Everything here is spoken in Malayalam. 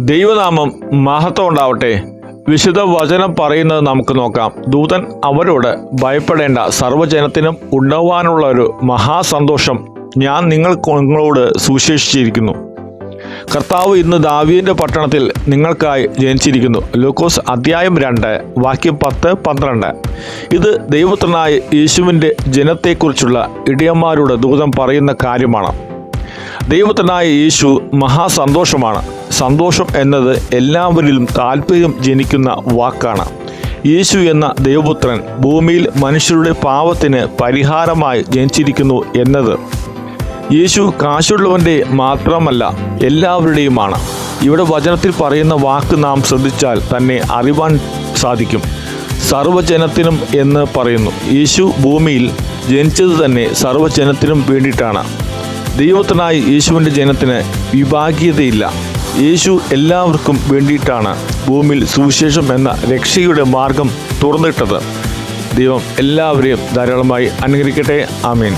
ദൈവനാമം മഹത്വം ഉണ്ടാവട്ടെ. വിശുദ്ധ വചനം പറയുന്നത് നമുക്ക് നോക്കാം. ദൂതൻ അവരോട് ഭയപ്പെടേണ്ട. സർവജനത്തിനും ഉണ്ടാവാനുള്ള ഒരു മഹാസന്തോഷം ഞാൻ നിങ്ങൾ നിങ്ങളോട് സുശേഷിച്ചിരിക്കുന്നു കർത്താവ് ഇന്ന് ദാവീദിന്റെ പട്ടണത്തിൽ നിങ്ങൾക്കായി ജനിച്ചിരിക്കുന്നു. ലൂക്കോസ് അധ്യായം രണ്ട് വാക്യം പത്ത് പന്ത്രണ്ട്. ഇത് ദൈവത്തിനായ യേശുവിന്റെ ജനത്തെക്കുറിച്ചുള്ള ഇടിയന്മാരുടെ ദൂതം പറയുന്ന കാര്യമാണ്. ദൈവത്തിനായ യേശു മഹാസന്തോഷമാണ്. സന്തോഷം എന്നത് എല്ലാവരിലും താല്പര്യം ജനിക്കുന്ന വാക്കാണ്. യേശു എന്ന ദൈവപുത്രൻ ഭൂമിയിൽ മനുഷ്യരുടെ പാവത്തിന് പരിഹാരമായി ജനിച്ചിരിക്കുന്നു എന്നത് യേശു കാശുള്ളവന്റെ മാത്രമല്ല എല്ലാവരുടെയുമാണ്. ഇവിടെ വചനത്തിൽ പറയുന്ന വാക്ക് നാം ശ്രദ്ധിച്ചാൽ തന്നെ അറിവാൻ സാധിക്കും. സർവജനത്തിനും എന്ന് പറയുന്നു. യേശു ഭൂമിയിൽ ജനിച്ചത് തന്നെ സർവജനത്തിനും വേണ്ടിയിട്ടാണ്. ദൈവത്തിനായി യേശുവിന്റെ ജനത്തിന് വിഭാഗീയതയില്ല. യേശു എല്ലാവർക്കും വേണ്ടിയിട്ടാണ് ഭൂമിയിൽ സുവിശേഷം എന്ന രക്ഷയുടെ മാർഗം തുറന്നിട്ടത്. ദൈവം എല്ലാവരെയും ധാരാളമായി അനുകരിക്കട്ടെ ആമീൻ.